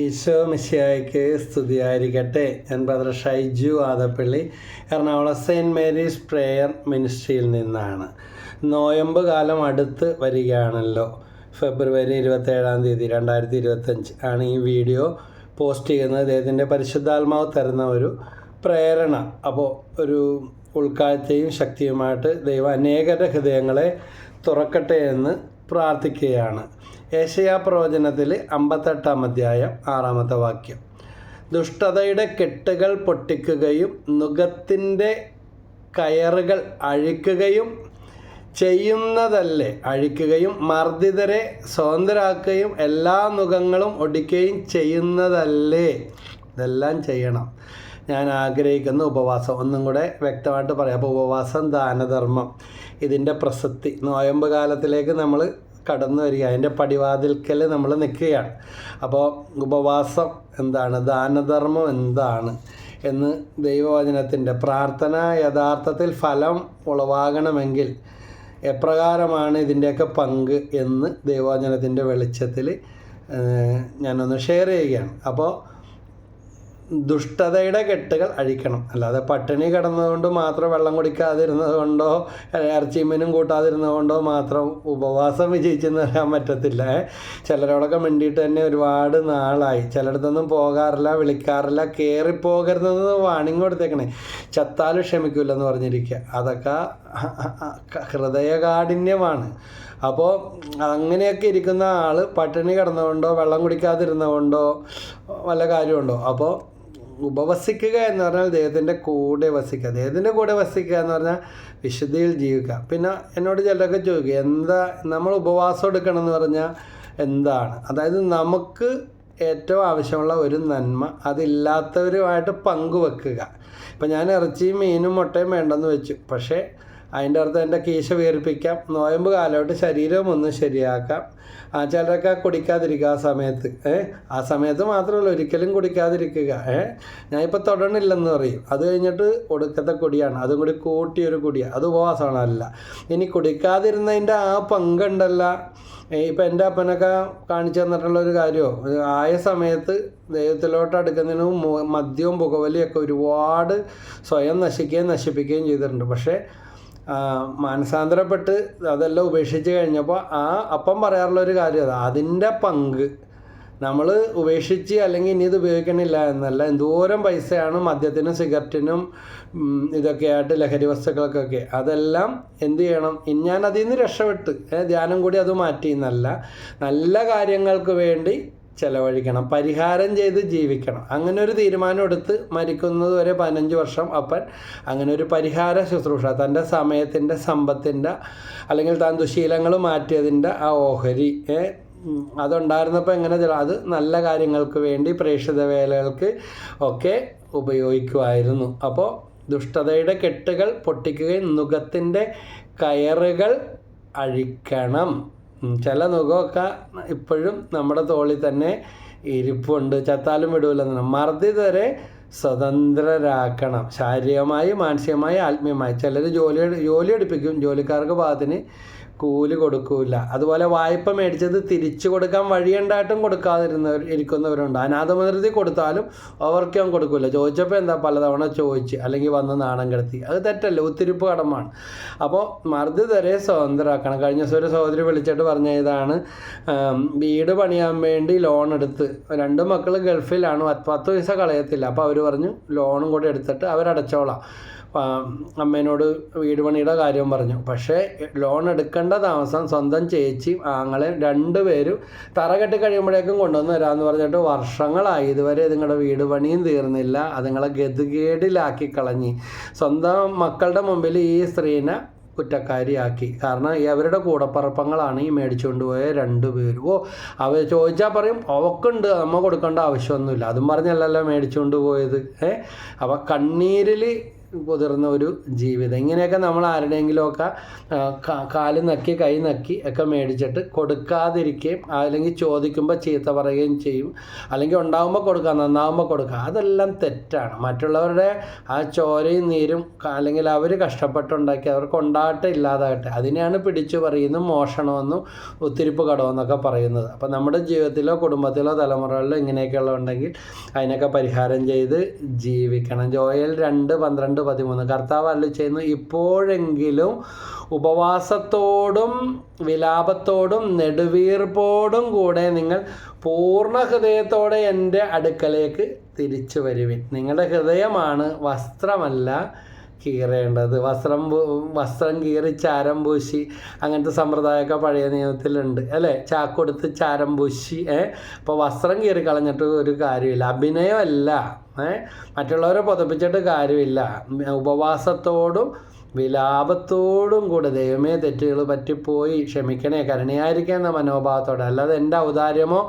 ഈശോ മിശിയായിക്ക് സ്തുതിയായിരിക്കട്ടെ. ഞാൻ brother Shaiju Adappally Ernakulam saint Mary's prayer മിനിസ്ട്രിയിൽ നിന്നാണ്. നോയമ്പ് കാലം അടുത്ത് വരികയാണല്ലോ. ഫെബ്രുവരി ഇരുപത്തേഴാം തീയതി രണ്ടായിരത്തി ഇരുപത്തഞ്ച് ആണ് ഈ വീഡിയോ പോസ്റ്റ് ചെയ്യുന്നത്. അദ്ദേഹത്തിന്റെ പരിശുദ്ധാത്മാവ് തരുന്ന ഒരു പ്രേരണ അപ്പോൾ ഒരു ഉൾക്കാഴ്ചയും ശക്തിയുമായിട്ട് ദൈവം അനേകരുടെ ഹൃദയങ്ങളെ തുറക്കട്ടെ എന്ന് പ്രാർത്ഥിക്കുകയാണ്. ഏഷ്യാ പ്രവചനത്തിൽ അമ്പത്തെട്ടാം അധ്യായം ആറാമത്തെ വാക്യം. ദുഷ്ടതയുടെ കെട്ടുകൾ പൊട്ടിക്കുകയും നുഖത്തിന്റെ കയറുകൾ അഴിക്കുകയും ചെയ്യുന്നതല്ലേ? അഴിക്കുകയും മർദ്ദിതരെ സ്വതന്ത്രരാക്കുകയും എല്ലാ നുഖങ്ങളും ഒടിക്കുകയും ചെയ്യുന്നതല്ലേ? ഇതെല്ലാം ചെയ്യണം. ഞാൻ ആഗ്രഹിക്കുന്ന ഉപവാസം. ഒന്നും കൂടെ വ്യക്തമായിട്ട് പറയാം. അപ്പോൾ ഉപവാസം ദാനധർമ്മം ഇതിന്റെ പ്രസക്തി. നോയമ്പ് കാലത്തിലേക്ക് നമ്മൾ കടന്നു വരിക. അതിന്റെ പടിവാതിൽക്കൽ നമ്മൾ നിൽക്കുകയാണ്. അപ്പോൾ ഉപവാസം എന്താണ്? ദാനധർമ്മം എന്താണ്? എന്ന് ദൈവവചനത്തിന്റെ പ്രാർത്ഥന യഥാർത്ഥത്തിൽ ഫലം ഉളവാകണമെങ്കിൽ എപ്രകാരമാണ് ഇതിന്റെയൊക്കെ പങ്ക് എന്ന് ദൈവവചനത്തിന്റെ വെളിച്ചത്തിൽ ഞാനൊന്ന് ഷെയർ ചെയ്യുകയാണ്. അപ്പോൾ ദുഷ്ടതയുടെ കെട്ടുകൾ അഴിക്കണം. അല്ലാതെ പട്ടിണി കിടന്നതുകൊണ്ട് മാത്രം വെള്ളം കുടിക്കാതിരുന്നത് കൊണ്ടോ ഇറച്ചിമീനും കൂട്ടാതിരുന്നത് കൊണ്ടോ മാത്രം ഉപവാസം വിജയിച്ചെന്ന് പറയാൻ പറ്റത്തില്ല. ചിലരോടൊക്കെ മിണ്ടിയിട്ട് തന്നെ ഒരുപാട് നാളായി. ചിലയിടത്തൊന്നും പോകാറില്ല വിളിക്കാറില്ല കയറിപ്പോകരുതെന്ന് വാണിംഗ് കൊടുത്തേക്കണേ. ചത്താലും ക്ഷമിക്കില്ലെന്ന് പറഞ്ഞിരിക്കുക. അതൊക്കെ ഹൃദയകാഠിന്യമാണ്. അപ്പോൾ അങ്ങനെയൊക്കെ ഇരിക്കുന്ന ആൾ പട്ടിണി കിടന്നുകൊണ്ടോ വെള്ളം കുടിക്കാതിരുന്നതുകൊണ്ടോ വല്ല കാര്യമുണ്ടോ? അപ്പോൾ ഉപവസിക്കുക എന്ന് പറഞ്ഞാൽ ദൈവത്തിന്റെ കൂടെ വസിക്കുക. ദൈവത്തിന്റെ കൂടെ വസിക്കുക എന്ന് പറഞ്ഞാൽ വിശുദ്ധിയിൽ ജീവിക്കുക. പിന്നെ എന്നോട് ചിലരൊക്കെ ചോദിക്കുക എന്താ നമ്മൾ ഉപവാസം എടുക്കണം എന്ന് പറഞ്ഞാൽ എന്താണ്? അതായത് നമുക്ക് ഏറ്റവും ആവശ്യമുള്ള ഒരു നന്മ അതില്ലാത്തവരുമായിട്ട് പങ്കുവെക്കുക. ഇപ്പം ഞാൻ ഇറച്ചിയും മീനും മുട്ടയും വേണ്ടെന്ന് വെച്ചു. പക്ഷേ അതിന്റെ അർത്ഥം എന്റെ കീശ വീർപ്പിക്കാം. നോയമ്പ് കാലമായിട്ട് ശരീരം ഒന്ന് ശരിയാക്കാം. ആ ചിലരൊക്കെ കുടിക്കാതിരിക്കുക ആ സമയത്ത്. ഏ ആ സമയത്ത് മാത്രമല്ല ഒരിക്കലും കുടിക്കാതിരിക്കുക. ഏ ഞാനിപ്പോൾ തൊടണില്ലെന്ന് പറയും. അത് കഴിഞ്ഞിട്ട് ഒടുക്കത്തെ കുടിയാണ്. അതും കൂടി കൂട്ടിയൊരു കുടിയാണ് അത് ഉപവാസമാണല്ല. ഇനി കുടിക്കാതിരുന്നതിന്റെ ആ പങ്കുണ്ടല്ല. ഇപ്പം എന്റെ അപ്പനൊക്കെ കാണിച്ചു തന്നിട്ടുള്ള ഒരു കാര്യമോ ആയ സമയത്ത് ദൈവത്തിലോട്ട് അടുക്കുന്നതിന് മദ്യവും പുകവലിയൊക്കെ ഒരുപാട് സ്വയം നശിക്കുകയും നശിപ്പിക്കുകയും ചെയ്തിട്ടുണ്ട്. പക്ഷേ മാനസാന്തരപ്പെട്ട് അതെല്ലാം ഉപേക്ഷിച്ച് കഴിഞ്ഞപ്പോൾ ആ അപ്പം പറയാറുള്ള ഒരു കാര്യം അതാ അതിന്റെ പങ്ക്. നമ്മൾ ഉപേക്ഷിച്ച് അല്ലെങ്കിൽ ഇനി ഇത് ഉപയോഗിക്കണില്ല എന്നല്ല എന്തോരം പൈസയാണ് മദ്യത്തിനും സിഗരറ്റിനും ഇതൊക്കെ ആയിട്ട് ലഹരി വസ്തുക്കൾക്കൊക്കെ. അതെല്ലാം എന്ത് ചെയ്യണം? ഞാൻ അതിൽ നിന്ന് രക്ഷപ്പെട്ട് ധ്യാനം കൂടി അത് മാറ്റി എന്നല്ല. നല്ല കാര്യങ്ങൾക്ക് വേണ്ടി ചിലവഴിക്കണം. പരിഹാരം ചെയ്ത് ജീവിക്കണം. അങ്ങനെ ഒരു തീരുമാനം എടുത്ത് മരിക്കുന്നത് വരെ പതിനഞ്ച് വർഷം അപ്പൻ അങ്ങനെ ഒരു പരിഹാര ശുശ്രൂഷ തന്റെ സമയത്തിന്റെ സമ്പത്തിന്റെ അല്ലെങ്കിൽ താൻ ദുശീലങ്ങൾ മാറ്റിയതിന്റെ ആ ഓഹരി അതുണ്ടായിരുന്നപ്പോൾ എങ്ങനെ അത് നല്ല കാര്യങ്ങൾക്ക് വേണ്ടി പ്രേക്ഷിത വേലകൾക്ക് ഒക്കെ ഉപയോഗിക്കുമായിരുന്നു. അപ്പോൾ ദുഷ്ടതയുടെ കെട്ടുകൾ പൊട്ടിക്കുകയും നുഖത്തിന്റെ കയറുകൾ അഴിക്കണം. ചില നുഖമൊക്കെ ഇപ്പോഴും നമ്മുടെ തോളിൽ തന്നെ ഇരിപ്പുണ്ട്. ചത്താലും വിടൂല മർദ്ദിതരെ സ്വതന്ത്രരാക്കണം. ശാരീരികമായി മാനസികമായി ആത്മീയമായി. ചിലർ ജോലി ജോലി എടുപ്പിക്കും. ജോലിക്കാർക്ക് ഭാഗത്തിന് കൂലി കൊടുക്കൂല. അതുപോലെ വായ്പ മേടിച്ചത് തിരിച്ചു കൊടുക്കാൻ വഴിയുണ്ടായിട്ടും കൊടുക്കാതിരുന്നവർ ഇരിക്കുന്നവരുണ്ട്. അനാഥമതിർത്തി കൊടുത്താലും അവർക്ക് അവൻ കൊടുക്കില്ല ചോദിച്ചപ്പോൾ എന്താ പലതവണ ചോദിച്ച് അല്ലെങ്കിൽ വന്ന് നാണം കിടത്തി. അത് തെറ്റല്ല ഒത്തിരിപ്പ് കടമാണ്. അപ്പോൾ മർദ്ദിതരെ സ്വതന്ത്രമാക്കണം കഴിഞ്ഞ ദിവസം ഒരു സഹോദരി വിളിച്ചിട്ട് പറഞ്ഞ ഇതാണ് വീട് പണിയാൻ വേണ്ടി ലോൺ എടുത്ത്. രണ്ട് മക്കൾ ഗൾഫിലാണ്. പത്ത് പൈസ കളയത്തില്ല. അപ്പോൾ അവർ പറഞ്ഞു ലോണും കൂടെ എടുത്തിട്ട് അവരടച്ചോളാം. അമ്മേനോട് വീട് പണിയുടെ കാര്യം പറഞ്ഞു. പക്ഷേ ലോൺ എടുക്കേണ്ട താമസം സ്വന്തം ചേച്ചി ആങ്ങളെ രണ്ടുപേരും തറ കെട്ടി കഴിയുമ്പോഴേക്കും കൊണ്ടുവന്ന് തരാമെന്ന് പറഞ്ഞിട്ട് വർഷങ്ങളായി ഇതുവരെ നിങ്ങളുടെ വീട് പണിയും തീർന്നില്ല. അതുങ്ങളെ ഗതികേടിലാക്കി കളഞ്ഞി. സ്വന്തം മക്കളുടെ മുമ്പിൽ ഈ സ്ത്രീനെ കുറ്റക്കാരിയാക്കി. കാരണം ഈ അവരുടെ കൂടപ്പറപ്പങ്ങളാണ് ഈ മേടിച്ചുകൊണ്ട് പോയ രണ്ട് പേരും. ഓ അവർ ചോദിച്ചാൽ പറയും അവക്കുണ്ട് നമ്മൾ കൊടുക്കേണ്ട ആവശ്യമൊന്നുമില്ല. അതും പറഞ്ഞല്ലല്ലോ മേടിച്ചുകൊണ്ട് പോയത്. ഏ അപ്പം കണ്ണീരിൽ കുതിർന്ന ഒരു ജീവിതം. ഇങ്ങനെയൊക്കെ നമ്മൾ ആരുടെയെങ്കിലുമൊക്കെ കാൽ നക്കി കൈ നക്കി ഒക്കെ മേടിച്ചിട്ട് കൊടുക്കാതിരിക്കുകയും അല്ലെങ്കിൽ ചോദിക്കുമ്പോൾ ചീത്ത പറയുകയും ചെയ്യും. അല്ലെങ്കിൽ ഉണ്ടാകുമ്പോൾ കൊടുക്കുക നന്നാവുമ്പോൾ കൊടുക്കുക. അതെല്ലാം തെറ്റാണ്. മറ്റുള്ളവരുടെ ആ ചോരയും നീരും അല്ലെങ്കിൽ അവർ കഷ്ടപ്പെട്ടുണ്ടാക്കി അവർക്ക് ഉണ്ടാകട്ടെ ഇല്ലാതാകട്ടെ അതിനെയാണ് പിടിച്ചു പറയുന്നത് മോഷണമെന്നും ഒത്തിരിപ്പ് കടമെന്നൊക്കെ പറയുന്നത്. അപ്പം നമ്മുടെ ജീവിതത്തിലോ കുടുംബത്തിലോ തലമുറകളിലോ ഇങ്ങനെയൊക്കെയുള്ള ഉണ്ടെങ്കിൽ അതിനൊക്കെ പരിഹാരം ചെയ്ത് ജീവിക്കണം. ജോയൽ രണ്ട് പന്ത്രണ്ട് പതിമൂന്ന്. കർത്താവ് അല്ല ചെയ്യുന്നു ഇപ്പോഴെങ്കിലും ഉപവാസത്തോടും വിലാപത്തോടും നെടുവീർപ്പോടും കൂടെ നിങ്ങൾ പൂർണ ഹൃദയത്തോടെ എന്റെ അടുക്കലേക്ക് തിരിച്ചു വരുവിൻ. നിങ്ങളുടെ ഹൃദയമാണ് വസ്ത്രമല്ല കീറേണ്ടത്. വസ്ത്രം വസ്ത്രം കീറി ചാരം പൂശി. അങ്ങനത്തെ സമ്പ്രദായമൊക്കെ പഴയ നിയമത്തിലുണ്ട് അല്ലേ? ചാക്കൊടുത്ത് ചാരം പൂശി ഏ? അപ്പോൾ വസ്ത്രം കീറി കളഞ്ഞിട്ട് ഒരു കാര്യമില്ല. അഭിനയമല്ല ഏ? മറ്റുള്ളവരെ പുതപ്പിച്ചിട്ട് കാര്യമില്ല. ഉപവാസത്തോടും വിലാപത്തോടും കൂടെ ദൈവമേ തെറ്റുകൾ പറ്റിപ്പോയി. ക്ഷമിക്കണേ കരുണയായിരിക്കുക എന്ന മനോഭാവത്തോടെ. അല്ലാതെ എന്റെ ഔദാര്യമോ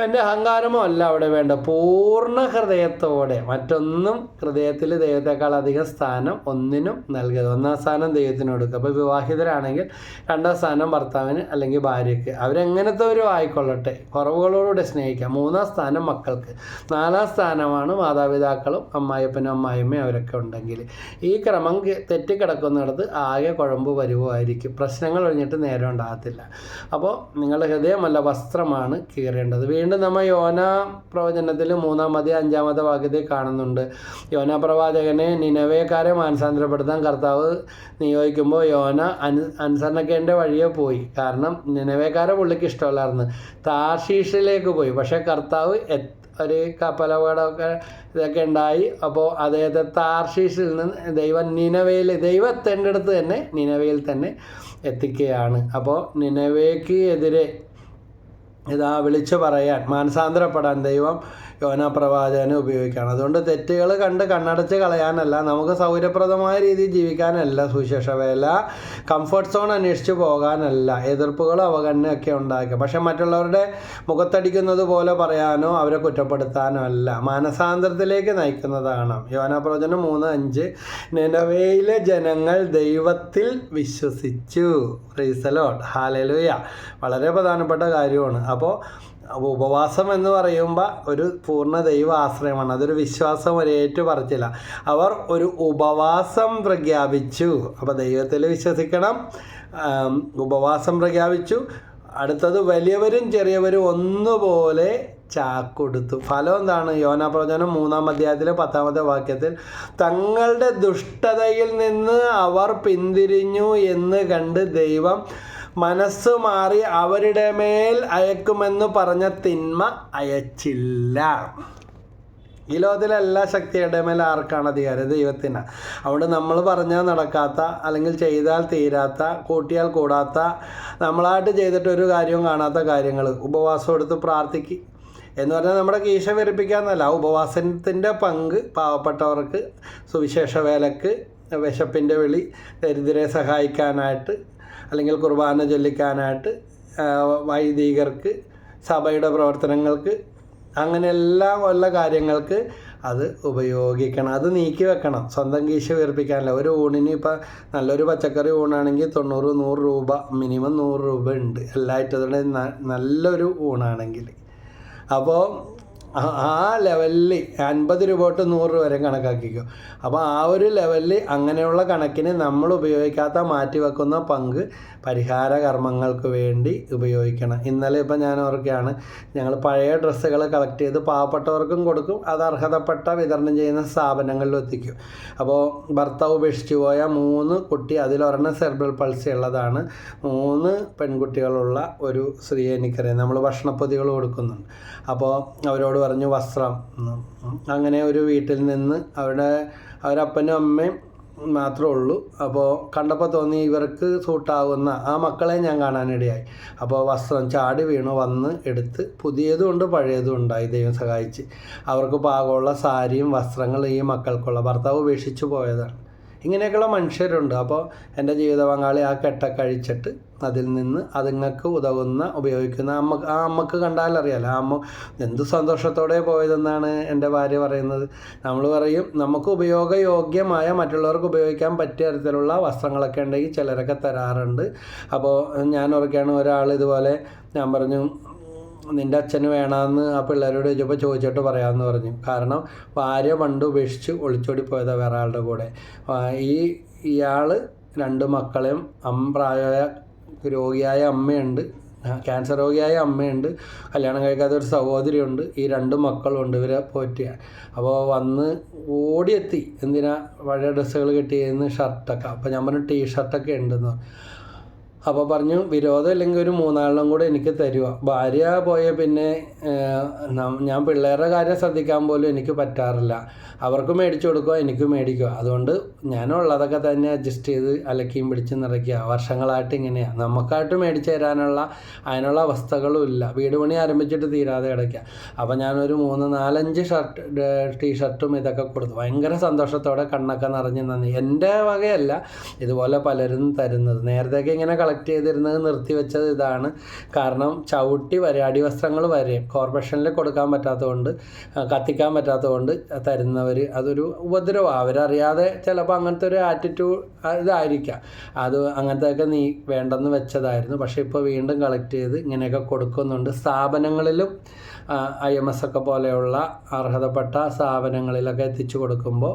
എന്റെ അഹങ്കാരമോ അല്ല അവിടെ വേണ്ട പൂർണ ഹൃദയത്തോടെ. മറ്റൊന്നും ഹൃദയത്തിൽ ദൈവത്തെക്കാൾ അധികം സ്ഥാനം ഒന്നിനും നൽകരുത്. ഒന്നാം സ്ഥാനം ദൈവത്തിന് കൊടുക്കുക. അപ്പോൾ വിവാഹിതരാണെങ്കിൽ രണ്ടാം സ്ഥാനം ഭർത്താവിന് അല്ലെങ്കിൽ ഭാര്യയ്ക്ക്. അവരെങ്ങനത്തെ ഒരു ആയിക്കൊള്ളട്ടെ? കുറവുകളോടുകൂടെ സ്നേഹിക്കാം മൂന്നാം സ്ഥാനം മക്കൾക്ക്. നാലാം സ്ഥാനമാണ് മാതാപിതാക്കളും അമ്മായിപ്പനും അമ്മായിമ്മയും അവരൊക്കെ ഉണ്ടെങ്കിൽ. ഈ ക്രമം തെറ്റിക്കിടക്കുന്നിടത്ത് ആകെ കുഴമ്പ് വരുവായിരിക്കും പ്രശ്നങ്ങൾ ഒഴിഞ്ഞിട്ട് നേരം ഉണ്ടാകത്തില്ല. അപ്പോൾ നിങ്ങളുടെ ഹൃദയമല്ല വസ്ത്രമാണ് കീറേണ്ടത്. വീണ്ടും നമ്മൾ യോന പ്രവചനത്തിൽ മൂന്നാമത്തെ അഞ്ചാമത്തെ വാക്യത്തിൽ കാണുന്നുണ്ട്. യോന പ്രവാചകനെ നിലവേക്കാരെ മാനസാന്തരപ്പെടുത്താൻ കർത്താവ് നിയോഗിക്കുമ്പോൾ യോന അനു അനുസരണക്കേണ്ട വഴിയെ പോയി. കാരണം നിലവേക്കാരെ പുള്ളിക്ക് ഇഷ്ടമല്ലായിരുന്നു. താർഷീഷിലേക്ക് പോയി. പക്ഷേ കർത്താവ് ഒരു കപ്പലപകടമൊക്കെ ഇതൊക്കെ ഉണ്ടായി. അപ്പോൾ അദ്ദേഹത്തെ താർഷീഷിൽ നിന്ന് ദൈവം നിനവയിൽ ദൈവം അടുത്ത് തന്നെ നിനവയിൽ തന്നെ എത്തിക്കുകയാണ്. അപ്പോൾ നിനവേക്ക് എതിരെ ഇതാ വിളിച്ചു പറയാൻ മാനസാന്തരപ്പെടാൻ ദൈവം യോന പ്രവാചകനെ ഉപയോഗിക്കുകയാണ്. അതുകൊണ്ട് തെറ്റുകൾ കണ്ട് കണ്ണടച്ച് കളയാനല്ല നമുക്ക് സൗകര്യപ്രദമായ രീതിയിൽ ജീവിക്കാനല്ല സുവിശേഷ വേല കംഫർട്ട് സോൺ അന്വേഷിച്ച് പോകാനല്ല എതിർപ്പുകൾ അവഗണനയൊക്കെ ഉണ്ടാക്കുക. പക്ഷെ മറ്റുള്ളവരുടെ മുഖത്തടിക്കുന്നത് പോലെ പറയാനോ അവരെ കുറ്റപ്പെടുത്താനോ അല്ല. മാനസാന്തരത്തിലേക്ക് നയിക്കുന്നതാണ്. യോന പ്രവചനം മൂന്ന് അഞ്ച്. നിലവയിലെ ജനങ്ങൾ ദൈവത്തിൽ വിശ്വസിച്ചു. റീസലോട്ട് ഹാലലുയ വളരെ പ്രധാനപ്പെട്ട കാര്യമാണ്. അപ്പോൾ ഉപവാസം എന്ന് പറയുമ്പോൾ ഒരു പൂർണ ദൈവ ആശ്രയമാണ്. അതൊരു വിശ്വാസം ഒരു ഏറ്റു പറച്ചില്ല. അവർ ഒരു ഉപവാസം പ്രഖ്യാപിച്ചു. അപ്പോൾ ദൈവത്തിൽ വിശ്വസിക്കണം. ഉപവാസം പ്രഖ്യാപിച്ചു. അടുത്തത് വലിയവരും ചെറിയവരും ഒന്നുപോലെ ചാക്കൊടുത്തു. ഫലം എന്താണ്? യോന പ്രവചനം മൂന്നാം അധ്യായത്തിലെ പത്താമത്തെ വാക്യത്തിൽ തങ്ങളുടെ ദുഷ്ടതയിൽ നിന്ന് അവർ പിന്തിരിഞ്ഞു എന്ന് കണ്ട് ദൈവം മനസ്സ് മാറി അവരുടെ മേൽ അയക്കുമെന്ന് പറഞ്ഞ തിന്മ അയച്ചില്ല. ഈ ലോകത്തിലെ എല്ലാ ശക്തിയുടെ മേൽ ആർക്കാണ് അധികാരം? ദൈവത്തിന്. അതുകൊണ്ട് നമ്മൾ പറഞ്ഞാൽ നടക്കാത്ത അല്ലെങ്കിൽ ചെയ്താൽ തീരാത്ത കൂട്ടിയാൽ കൂടാത്ത നമ്മളായിട്ട് ചെയ്തിട്ട് ഒരു കാര്യവും കാണാത്ത കാര്യങ്ങൾ ഉപവാസം എടുത്ത് പ്രാർത്ഥിക്കുക എന്ന് പറഞ്ഞാൽ നമ്മുടെ കീശ വെറുപ്പിക്കാന്നല്ല ആ ഉപവാസത്തിന്റെ പങ്ക് പാവപ്പെട്ടവർക്ക് സുവിശേഷ വേലക്ക് വിശപ്പിന്റെ വിളി ദരിദ്രരെ സഹായിക്കാനായിട്ട് അല്ലെങ്കിൽ കുർബാന ചൊല്ലിക്കാനായിട്ട് വൈദികർക്ക് സഭയുടെ പ്രവർത്തനങ്ങൾക്ക് അങ്ങനെ എല്ലാ ഉള്ള കാര്യങ്ങൾക്ക് അത് ഉപയോഗിക്കണം. അത് നീക്കി വെക്കണം. സ്വന്തം കീശ വീർപ്പിക്കാനല്ല. ഒരു ഊണിന് ഇപ്പം നല്ലൊരു പച്ചക്കറി ഊണാണെങ്കിൽ തൊണ്ണൂറ് നൂറ് രൂപ മിനിമം നൂറ് രൂപ ഉണ്ട്. എല്ലാ ഐറ്റത്തിനും നല്ലൊരു ഊണാണെങ്കിൽ. അപ്പോൾ ആ- ലെവലിൽ അൻപത് രൂപ തൊട്ട് നൂറ് രൂപ വരെ കണക്കാക്കിക്കോ. അപ്പോൾ ആ ഒരു ലെവലിൽ അങ്ങനെയുള്ള കണക്കിന് നമ്മൾ ഉപയോഗിക്കാത്ത മാറ്റിവെക്കുന്ന പങ്ക് പരിഹാര കർമ്മങ്ങൾക്ക് വേണ്ടി ഉപയോഗിക്കണം. ഇന്നലെ ഇപ്പം ഞാൻ ഓർക്കുകയാണ് ഞങ്ങൾ പഴയ ഡ്രസ്സുകൾ കളക്ട് ചെയ്ത് പാവപ്പെട്ടവർക്കും കൊടുക്കും അത് അർഹതപ്പെട്ട വിതരണം ചെയ്യുന്ന സ്ഥാപനങ്ങളിലും എത്തിക്കും. അപ്പോൾ ഭർത്താവ് ഉപേക്ഷിച്ചു പോയ മൂന്ന് കുട്ടി അതിലൊരെണ്ണം സെർബ്രൽ പൾസി ഉള്ളതാണ്. മൂന്ന് പെൺകുട്ടികളുള്ള ഒരു സ്ത്രീ എനിക്കറിയാം. നമ്മൾ ഭക്ഷണപ്പൊതികൾ കൊടുക്കുന്നുണ്ട്. അപ്പോൾ അവരോട് പറഞ്ഞു വസ്ത്രം. അങ്ങനെ ഒരു വീട്ടിൽ നിന്ന് അവിടെ അവരപ്പനും അമ്മയും മാത്രമേ ഉള്ളൂ. അപ്പോൾ കണ്ടപ്പോൾ തോന്നി ഇവർക്ക് സൂട്ടാവുന്ന ആ മക്കളെ ഞാൻ കാണാനിടയായി അപ്പോൾ വസ്ത്രം ചാടി വീണു വന്ന് എടുത്ത് പുതിയതും ഉണ്ട് പഴയതും ഉണ്ടായി ദൈവം സഹായിച്ച്. അവർക്ക് പാകമുള്ള സാരിയും വസ്ത്രങ്ങളും ഈ മക്കൾക്കുള്ള. ഭർത്താവ് ഉപേക്ഷിച്ച് പോയതാണ്. ഇങ്ങനെയൊക്കെയുള്ള മനുഷ്യരുണ്ട്. അപ്പോൾ എന്റെ ജീവിത പങ്കാളി ആ കെട്ട കഴിച്ചിട്ട് അതിൽ നിന്ന് അതുങ്ങൾക്ക് ഉതകുന്ന ഉപയോഗിക്കുന്ന അമ്മ ആ അമ്മയ്ക്ക് കണ്ടാലറിയാലോ ആ അമ്മ എന്ത് സന്തോഷത്തോടെ പോയതെന്നാണ് എന്റെ ഭാര്യ പറയുന്നത്. നമ്മൾ പറയും നമുക്ക് ഉപയോഗയോഗ്യമായ മറ്റുള്ളവർക്ക് ഉപയോഗിക്കാൻ പറ്റിയ തരത്തിലുള്ള വസ്ത്രങ്ങളൊക്കെ ഉണ്ടെങ്കിൽ ചിലരൊക്കെ തരാറുണ്ട്. അപ്പോൾ ഞാൻ ഓർക്കുകയാണ് ഒരാൾ ഇതുപോലെ ഞാൻ പറഞ്ഞു നിന്റെ അച്ഛന് വേണമെന്ന് ആ പിള്ളേരോട് ചോദിച്ചപ്പോൾ ചോദിച്ചിട്ട് പറയാമെന്ന് പറഞ്ഞു. കാരണം ഭാര്യ പണ്ട് ഉപേക്ഷിച്ച് ഒളിച്ചോടി പോയതാണ് വേറെ ആളുടെ കൂടെ ഈ ഇയാൾ രണ്ട് മക്കളെയും അമ്മ പ്രായമായ രോഗിയായ അമ്മയുണ്ട്. ക്യാൻസർ രോഗിയായ അമ്മയുണ്ട്. കല്യാണം കഴിക്കാത്ത ഒരു സഹോദരിയുണ്ട്. ഈ രണ്ട് മക്കളുണ്ട് ഇവരെ പോറ്റിയ അപ്പോൾ വന്ന് ഓടിയെത്തി. എന്തിനാ പഴയ ഡ്രസ്സുകൾ കിട്ടിയെന്ന് ഷർട്ടൊക്കെ അപ്പോൾ ഞാൻ പറഞ്ഞു ടീ ഷർട്ടൊക്കെ ഉണ്ടെന്ന്. അപ്പോൾ പറഞ്ഞു വിരോധം ഇല്ലെങ്കിൽ ഒരു മൂന്നാളിനും കൂടെ എനിക്ക് തരുക ഭാര്യ പോയ പിന്നെ ഞാൻ പിള്ളേരുടെ കാര്യം ശ്രദ്ധിക്കാൻ പോലും എനിക്ക് പറ്റാറില്ല. അവർക്ക് മേടിച്ചു കൊടുക്കുക എനിക്ക് മേടിക്കുക അതുകൊണ്ട് ഞാനുള്ളതൊക്കെ തന്നെ അഡ്ജസ്റ്റ് ചെയ്ത് അലക്കിയും പിടിച്ച് നിറയ്ക്കുക. വർഷങ്ങളായിട്ട് ഇങ്ങനെയാണ് നമുക്കായിട്ട് മേടിച്ചു തരാനുള്ള അതിനുള്ള അവസ്ഥകളും ഇല്ല. വീട് പണി ആരംഭിച്ചിട്ട് തീരാതെ കിടക്കുക. അപ്പോൾ ഞാനൊരു മൂന്ന് നാലഞ്ച് ഷർട്ട് ടീഷർട്ടും ഇതൊക്കെ കൊടുത്തു. ഭയങ്കര സന്തോഷത്തോടെ കണ്ണൊക്കെ നിറഞ്ഞ് നന്ദി എന്റെ വകയല്ല ഇതുപോലെ പലരും തരുന്നത്. നേരത്തെയൊക്കെ ഇങ്ങനെ കളക്ട് ചെയ്തിരുന്നത് നിർത്തിവെച്ചത് ഇതാണ്. കാരണം ചവിട്ടി വരെ വസ്ത്രങ്ങൾ വരെ കോർപ്പറേഷനിൽ കൊടുക്കാൻ പറ്റാത്തതുകൊണ്ട് കത്തിക്കാൻ പറ്റാത്തതുകൊണ്ട് തരുന്നവർ അതൊരു ഉപദ്രവമാണ്. അവരറിയാതെ ചിലപ്പോൾ അങ്ങനത്തെ ഒരു ആറ്റിറ്റ്യൂഡ് ഇതായിരിക്കാം. അത് അങ്ങനത്തെയൊക്കെ നീ വേണ്ടെന്ന് വെച്ചതായിരുന്നു. പക്ഷേ ഇപ്പോൾ വീണ്ടും കളക്ട് ചെയ്ത് ഇങ്ങനെയൊക്കെ കൊടുക്കുന്നുണ്ട്. സ്ഥാപനങ്ങളിലും ഐ എം എസ് ഒക്കെ പോലെയുള്ള അർഹതപ്പെട്ട സ്ഥാപനങ്ങളിലൊക്കെ എത്തിച്ചു കൊടുക്കുമ്പോൾ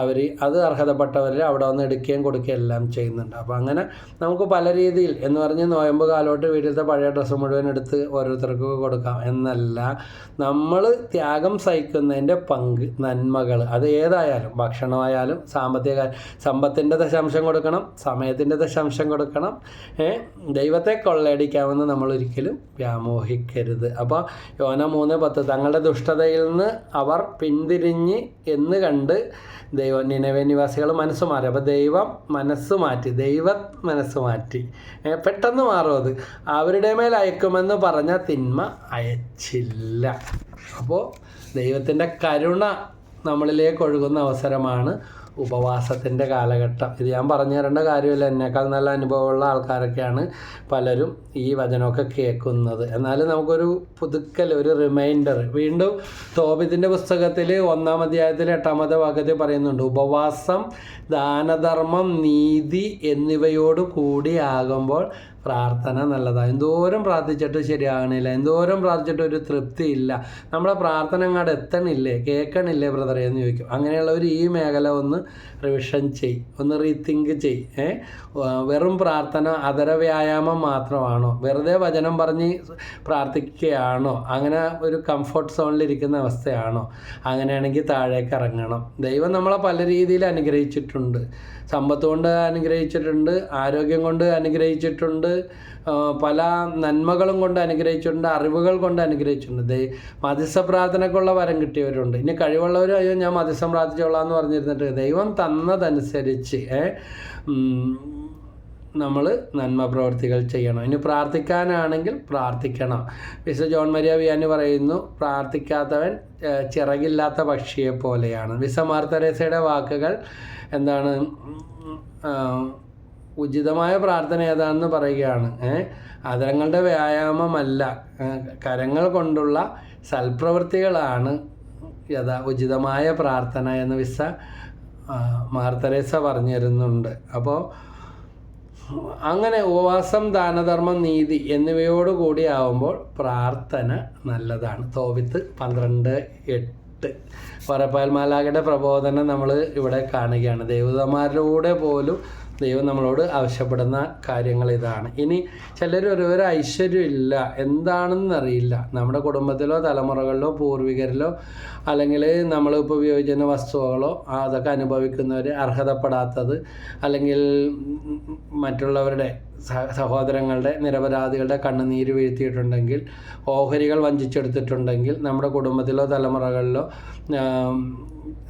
അവർ അത് അർഹതപ്പെട്ടവർ അവിടെ വന്ന് എടുക്കുകയും കൊടുക്കുകയും എല്ലാം ചെയ്യുന്നുണ്ട്. അപ്പോൾ അങ്ങനെ നമുക്ക് പല രീതിയിൽ എന്ന് പറഞ്ഞ് നോയമ്പ് കാലോട്ട് വീട്ടിലത്തെ പഴയ ഡ്രസ്സ് മുഴുവൻ എടുത്ത് ഓരോരുത്തർക്കൊക്കെ കൊടുക്കാം എന്നല്ല. നമ്മൾ ത്യാഗം സഹിക്കുന്നതിന്റെ പങ്ക് നന്മകൾ അത് ഏതായാലും ഭക്ഷണമായാലും സാമ്പത്തിക സമ്പത്തിന്റെ ദശാംശം കൊടുക്കണം സമയത്തിന്റെ ദശാംശം കൊടുക്കണം ദൈവത്തെ കൊള്ളയടിക്കാമെന്ന് നമ്മൾ ഒരിക്കലും വ്യാമോഹിക്കരുത്. അപ്പോൾ യോന മൂന്ന് പത്ത് തങ്ങളുടെ ദുഷ്ടതയിൽ നിന്ന് അവർ പിന്തിരിഞ്ഞ് എന്ന് കണ്ട് ദൈവ നിലവെ നിവാസികൾ മനസ്സ് മാറി അപ്പോൾ ദൈവം മനസ്സ് മാറ്റി. ദൈവ മനസ്സ് മാറ്റി. പെട്ടെന്ന് മാറും അത്. അവരുടെ മേൽ അയക്കുമെന്ന് പറഞ്ഞ തിന്മ അയച്ചില്ല. അപ്പോൾ ദൈവത്തിന്റെ കരുണ നമ്മളിലേക്ക് ഒഴുകുന്ന അവസരമാണ് ഉപവാസത്തിന്റെ കാലഘട്ടം. ഇത് ഞാൻ പറഞ്ഞു തരേണ്ട കാര്യമില്ല. എന്നേക്കാൾ നല്ല അനുഭവമുള്ള ആൾക്കാരൊക്കെയാണ് പലരും ഈ വചനമൊക്കെ കേൾക്കുന്നത്. എന്നാലും നമുക്കൊരു പുതുക്കൽ ഒരു റിമൈൻഡർ വീണ്ടും തോപിത്തിന്റെ പുസ്തകത്തിൽ ഒന്നാം അധ്യായത്തിൽ എട്ടാമത്തെ വാക്യത്തിൽ പറയുന്നുണ്ട് ഉപവാസം ദാനധർമ്മം നീതി എന്നിവയോട് കൂടിയാകുമ്പോൾ പ്രാർത്ഥന നല്ലതാണ് എന്തോരം പ്രാർത്ഥിച്ചിട്ട് ശരിയാകണില്ല. എന്തോരം പ്രാർത്ഥിച്ചിട്ട് ഒരു തൃപ്തി ഇല്ല. നമ്മുടെ പ്രാർത്ഥന അങ്ങോട്ട് എത്തണില്ലേ? കേൾക്കണില്ലേ ബ്രദറെ എന്ന് ചോദിക്കും. അങ്ങനെയുള്ളവർ ഈ മേഖല ഒന്ന് റിവിഷൻ ചെയ്. ഒന്ന് റീതിങ്ക് ചെയ്. ഏ? വെറും പ്രാർത്ഥന അതര വ്യായാമം മാത്രമാണോ? വെറുതെ വചനം പറഞ്ഞ് പ്രാർത്ഥിക്കുകയാണോ? അങ്ങനെ ഒരു കംഫർട്ട് സോണിലിരിക്കുന്ന അവസ്ഥയാണോ? അങ്ങനെയാണെങ്കിൽ താഴേക്ക് ഇറങ്ങണം. ദൈവം നമ്മളെ പല രീതിയിൽ അനുഗ്രഹിച്ചിട്ടുണ്ട്. സമ്പത്ത് കൊണ്ട് അനുഗ്രഹിച്ചിട്ടുണ്ട് ആരോഗ്യം കൊണ്ട് അനുഗ്രഹിച്ചിട്ടുണ്ട് പല നന്മകളും കൊണ്ട് അനുഗ്രഹിച്ചിട്ടുണ്ട് അറിവുകൾ കൊണ്ട് അനുഗ്രഹിച്ചിട്ടുണ്ട്. മധ്യസ്ഥ പ്രാർത്ഥനക്കുള്ള വരം കിട്ടിയവരുണ്ട്. ഇനി കഴിവുള്ളവർ അയ്യോ ഞാൻ മധ്യസ്ഥം പ്രാർത്ഥിച്ചോളാം എന്ന് പറഞ്ഞിരുന്നിട്ട് ദൈവം തന്നതനുസരിച്ച് നമ്മൾ നന്മ പ്രവർത്തികൾ ചെയ്യണം. ഇനി പ്രാർത്ഥിക്കാനാണെങ്കിൽ പ്രാർത്ഥിക്കണം. വിശുദ്ധ ജോൺ മരിയ വിയാനി പറയുന്നു പ്രാർത്ഥിക്കാത്തവൻ ചിറകില്ലാത്ത പക്ഷിയെ പോലെയാണ്. വിസ മാർത്തരേസയുടെ വാക്കുകൾ എന്താണ്? ഉചിതമായ പ്രാർത്ഥന ഏതാണെന്ന് പറയുകയാണ്. അതരങ്ങളുടെ വ്യായാമമല്ല. കരങ്ങൾ കൊണ്ടുള്ള സൽപ്രവൃത്തികളാണ് യഥാ ഉചിതമായ പ്രാർത്ഥന എന്ന് വിസ മാർത്തരേസ പറഞ്ഞു തരുന്നുണ്ട് അപ്പോൾ അങ്ങനെ ഉപവാസം ദാനധർമ്മം നീതി എന്നിവയോട് കൂടിയാവുമ്പോൾ പ്രാർത്ഥന നല്ലതാണ്. തോവിത്ത് പന്ത്രണ്ട് എട്ട്. പറപ്പാൽ മാലാഖയുടെ പ്രബോധനം നമ്മൾ ഇവിടെ കാണുകയാണ്. ദേവതമാരിലൂടെ പോലും ദൈവം നമ്മളോട് ആവശ്യപ്പെടുന്ന കാര്യങ്ങൾ ഇതാണ്. ഇനി ചിലർ ഒരു ഐശ്വര്യം ഇല്ല. എന്താണെന്ന് അറിയില്ല നമ്മുടെ കുടുംബത്തിലോ തലമുറകളിലോ പൂർവികരിലോ അല്ലെങ്കിൽ നമ്മളിപ്പോൾ ഉപയോഗിക്കുന്ന വസ്തുക്കളോ അതൊക്കെ അനുഭവിക്കുന്നവർ അർഹതപ്പെടാത്തത് അല്ലെങ്കിൽ മറ്റുള്ളവരുടെ സഹ- സഹോദരങ്ങളുടെ നിരപരാധികളുടെ കണ്ണുനീര് വീഴ്ത്തിയിട്ടുണ്ടെങ്കിൽ ഓഹരികൾ വഞ്ചിച്ചെടുത്തിട്ടുണ്ടെങ്കിൽ നമ്മുടെ കുടുംബത്തിലോ തലമുറകളിലോ